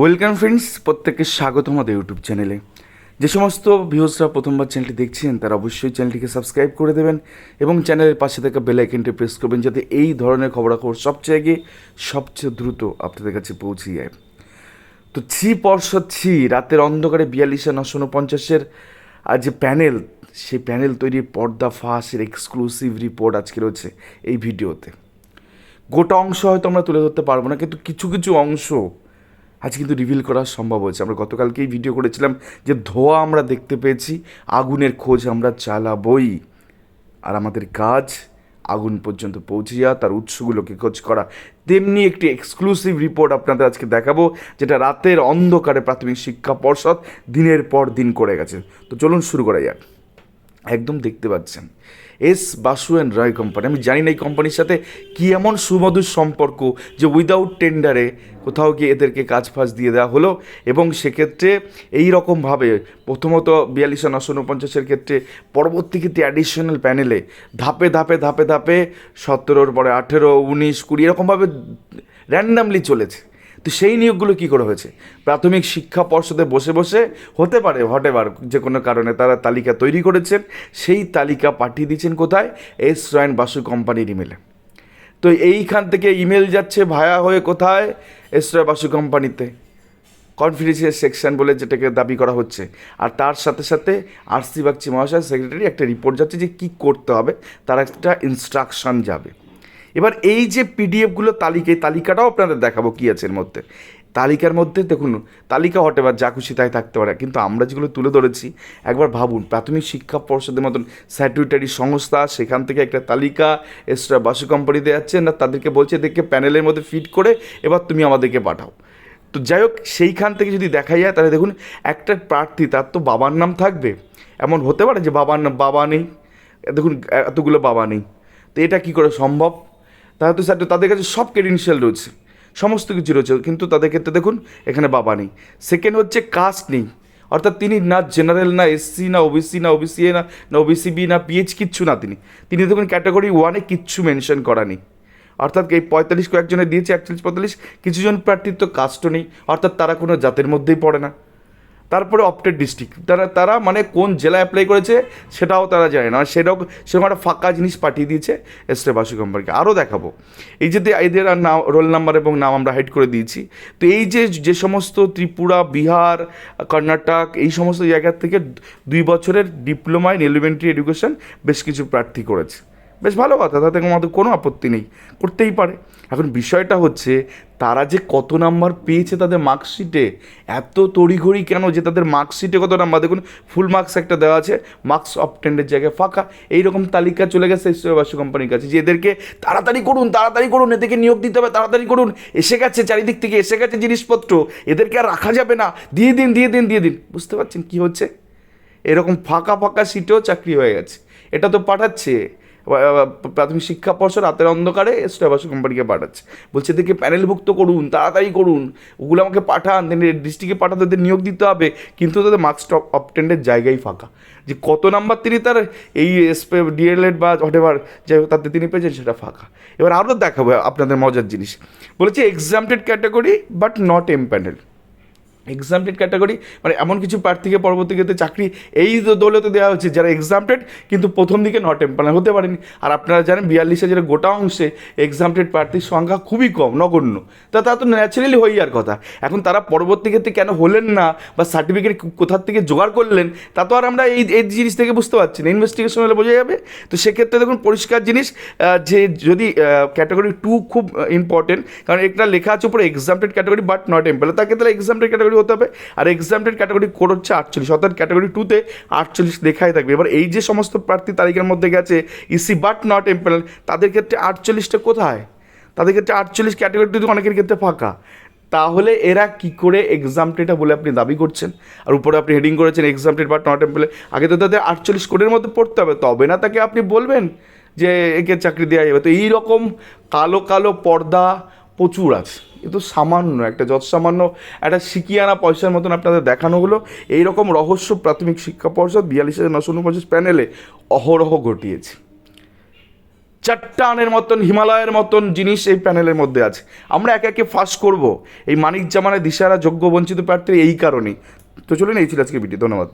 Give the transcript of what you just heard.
Welcome friends প্রত্যেককে স্বাগত আমাদের ইউটিউব চ্যানেলে যে সমস্ত ভিউসরা প্রথমবার চ্যানেলটি দেখছেন, তারা অবশ্যই চ্যানেলটিকে সাবস্ক্রাইব করে দেবেন এবং চ্যানেলের পাশে থাকা বেল আইকনটি প্রেস করবেন যাতে এই ধরনের খবরাখবর সবচেয়ে আগে, সবচেয়ে দ্রুত আপনাদের কাছে পৌঁছে যায়। তো ছি পর্ষদ ছি, রাতের অন্ধকারে বিয়াল্লিশে নশো উনপঞ্চাশের আর যে প্যানেল সেই প্যানেল তৈরির পর্দা ফাঁসের এক্সক্লুসিভ রিপোর্ট আজকে রয়েছে এই ভিডিওতে। গোটা অংশ হয়তো আমরা তুলে ধরতে পারব না, কিন্তু কিছু কিছু অংশ আজ কিন্তু রিভিল করা সম্ভব হয়েছে। আমরা গতকালকেই ভিডিও করেছিলাম যে ধোঁয়া আমরা দেখতে পেয়েছি, আগুনের খোঁজ আমরা চালাবই। আর আমাদের কাজ আগুন পর্যন্ত পৌঁছে যাওয়া, তার উৎসগুলোকে খোঁজ করা। তেমনি একটি এক্সক্লুসিভ রিপোর্ট আপনাদের আজকে দেখাবো, যেটা রাতের অন্ধকারে প্রাথমিক শিক্ষা পর্ষদ দিনের পর দিন করে গেছে। তো চলুন শুরু করা যাক। একদম দেখতে পাচ্ছেন S Basu and Roy company. আমি জানি না এই কোম্পানির সাথে কী এমন সুমধুর সম্পর্ক যে উইদাউট টেন্ডারে কোথাও গিয়ে এদেরকে কাজ ফাজ দিয়ে দেওয়া হলো এবং সেক্ষেত্রে এই রকমভাবে প্রথমত বিয়াল্লিশশো নশো উনপঞ্চাশের ক্ষেত্রে পরবর্তী ক্ষেত্রে অ্যাডিশনাল প্যানেলে ধাপে ধাপে ধাপে ধাপে সতেরোর পরে আঠেরো, উনিশ, কুড়ি এরকমভাবে র্যান্ডামলি চলেছে। তো সেই নিয়োগগুলো কী করে হয়েছে? প্রাথমিক শিক্ষা পর্ষদে বসে বসে হতে পারে হটেবার যে কোনো কারণে তারা তালিকা তৈরি করেছেন, সেই তালিকা পাঠিয়ে দিয়েছেন কোথায়? এস রয়্যান বাসু কোম্পানির ইমেলে তো এইখান থেকে ইমেল যাচ্ছে ভায়া হয়ে কোথায়? এস রয় বাসু কোম্পানিতে। কনফিডেন্সিয়াল সেকশন বলে যেটাকে দাবি করা হচ্ছে। আর তার সাথে সাথে আরসি বাগচি মহাশয় সেক্রেটারি একটা রিপোর্ট যাচ্ছে যে কী করতে হবে, তার একটা ইনস্ট্রাকশন যাবে। এবার এই যে পিডিএফগুলো তালিকা এই তালিকাটাও আপনাদের দেখাবো কী আছে এর মধ্যে। তালিকার মধ্যে দেখুন, তালিকা হটে বা যা খুশি তাই থাকতে পারে। কিন্তু আমরা যেগুলো তুলে ধরেছি, একবার ভাবুন, প্রাথমিক শিক্ষা পর্ষদের মতন স্যাটুইটারি সংস্থা, সেখান থেকে একটা তালিকা এক্সট্রা বাসু কোম্পানিতে যাচ্ছে, না তাদেরকে বলছে দেখে প্যানেলের মধ্যে ফিট করে, এবার তুমি আমাদেরকে পাঠাও। তো যাই হোক, সেইখান থেকে যদি দেখা যায়, তাহলে দেখুন, একটা প্রার্থী, তার তো বাবার নাম থাকবে। এমন হতে পারে যে বাবার নাম, বাবা নেই। দেখুন, এতগুলো বাবা নেই। তো এটা কী করে সম্ভব? তাহলে তো স্যার, তাদের কাছে সব ক্রেডেন্সিয়াল রয়েছে, সমস্ত কিছু রয়েছে, কিন্তু তাদের ক্ষেত্রে দেখুন, এখানে বাবা নেই। সেকেন্ড হচ্ছে কাস্ট নেই, অর্থাৎ তিনি না জেনারেল না এসসি না ওবিসি না ওবিসি না না ওবিসি বি না পিএইচ কিচ্ছু না তিনি। তিনি দেখুন ক্যাটাগরি ওয়ানে কিচ্ছু মেনশন করা নেই। অর্থাৎ এই পঁয়তাল্লিশ কয়েকজনে দিয়েছে, একচল্লিশ পঁয়তাল্লিশ, কিছুজন প্রার্থীর তো কাস্টও নেই, অর্থাৎ তারা কোনো জাতের মধ্যেই পড়ে না। তারপরে অপটেড ডিস্ট্রিক্ট তারা তারা মানে কোন জেলা অ্যাপ্লাই করেছে সেটাও তারা জানে না। সেটাও সেরকম একটা ফাঁকা জিনিস পাঠিয়ে দিয়েছে এসটে বাসু কোম্পানিকে আরও দেখাবো। এই যে এদের নাম রোল নাম্বার এবং নাম আমরা হাইড করে দিয়েছি। তো এই যে যে সমস্ত ত্রিপুরা, বিহার, কর্ণাটক, এই সমস্ত জায়গা থেকে দুই বছরের ডিপ্লোমা ইন এলিমেন্টারি এডুকেশন বেশ কিছু প্রার্থী করেছে। বেশ ভালো কথা, তাতে আমাদের কোনো আপত্তি নেই, করতেই পারে। এখন বিষয়টা হচ্ছে, তারা যে কত নাম্বার পেয়েছে তাদের মার্কশিটে এত তড়িঘড়ি কেন যে তাদের মার্কশিটে কত নাম্বার? দেখুন ফুল মার্কস একটা দেওয়া আছে মার্কস অপটেন্ডের জায়গায় ফাঁকা, এইরকম তালিকা চলে গেছে বাসু কোম্পানির কাছে, যে এদেরকে তাড়াতাড়ি করুন তাড়াতাড়ি করুন, এদেরকে নিয়োগ দিতে হবে, তাড়াতাড়ি করুন, এসে গেছে, চারিদিক থেকে এসে গেছে জিনিসপত্র, এদেরকে আর রাখা যাবে না, দিয়ে দিন দিয়ে দিন দিয়ে দিন। বুঝতে পারছেন কী হচ্ছে? এরকম ফাঁকা ফাঁকা সিটেও চাকরি হয়ে গেছে। এটা তো পাঠাচ্ছে প্রাথমিক শিক্ষা পর্ষদ রাতের অন্ধকারে স্টাবাসু কোম্পানিকে পাঠাচ্ছে। বলছে, এদেরকে প্যানেলভুক্ত করুন, তাড়াতাড়ি করুন। ওগুলো আমাকে পাঠান ডিস্ট্রিক্টে পাঠাতে তাদের নিয়োগ দিতে হবে। কিন্তু তাদের মার্কস টপ অপটেন্ডের জায়গায় ফাঁকা। যে কত নাম্বার তিনি তার এই ডিএলএড বা হোটেভার যাই হোক, তাতে তিনি পেয়েছেন, সেটা ফাঁকা। এবার আরও দেখাবো আপনাদের মজার জিনিস। বলেছে exempted category but not empanel exempted category মানে এমন কিছু প্রার্থীকে পরবর্তী ক্ষেত্রে চাকরি এই দৌলতে দেওয়া হচ্ছে যারা এক্সামটেড কিন্তু প্রথম দিকে নট এম্পানার হতে পারেনি। আর আপনারা জানেন বিয়াল্লিশ হাজারের গোটা অংশে এক্সামটেড প্রার্থীর সংখ্যা খুবই কম, নগণ্য। তা তা তো ন্যাচারালি যাওয়ার কথা। এখন তারা পরবর্তী ক্ষেত্রে কেন হলেন না বা সার্টিফিকেট কোথার থেকে জোগাড় করলেন, তা তো আর আমরা এই এই জিনিস থেকে বুঝতে পারছি না। ইনভেস্টিগেশন হলে বোঝা যাবে। তো সেক্ষেত্রে দেখুন পরিষ্কার জিনিস যে যদি ক্যাটাগরি টু খুব ইম্পর্টেন্ট কারণ একটা লেখা আছে উপরে exempted category but not empanel তাকে তাহলে এক্সামটেড ক্যাটাগরি হতে হবে। আর এক্সামটেড ক্যাটাগরি কোড হচ্ছে আটচল্লিশ, অর্থাৎ ক্যাটাগরি টুতে আটচল্লিশ লেখাই থাকবে। এবার এই যে সমস্ত প্রার্থী তালিকার মধ্যে গেছে ইসি বাট নট এম্পেল তাদের ক্ষেত্রে আটচল্লিশটা কোথায়? তাদের ক্ষেত্রে আটচল্লিশ ক্যাটাগরি টু অনেকের ক্ষেত্রে ফাঁকা। তাহলে এরা কি করে এক্সামটেডটা বলে আপনি দাবি করছেন? আর উপরে আপনি হেডিং করেছেন এক্সামটেড বাট নট এম্পেলে আগে তো তাদের আটচল্লিশ কোডের মধ্যে পড়তে হবে, তবে না তাকে আপনি বলবেন যে একে চাকরি দেওয়া যাবে। তো এইরকম কালো কালো পর্দা প্রচুর আছে। এ তো সামান্য, একটা যত সামান্য একটা শিকিয়ানা পয়সার মতন আপনাদের দেখানো হলো, এইরকম রহস্য প্রাথমিক শিক্ষা পর্ষদ বিয়াল্লিশ হাজার নশো উনপঞ্চাশ প্যানেলে অহরহ ঘটিয়েছে। চাট্টানের মতন, হিমালয়ের মতন জিনিস এই প্যানেলের মধ্যে আছে। আমরা একে একে ফাঁস করব। এই মানিক জামানের দিশারা যোগ্য বঞ্চিত প্রার্থীর এই কারণেই। তো চলুন, এই ছিল আজকে ভিডিও। ধন্যবাদ।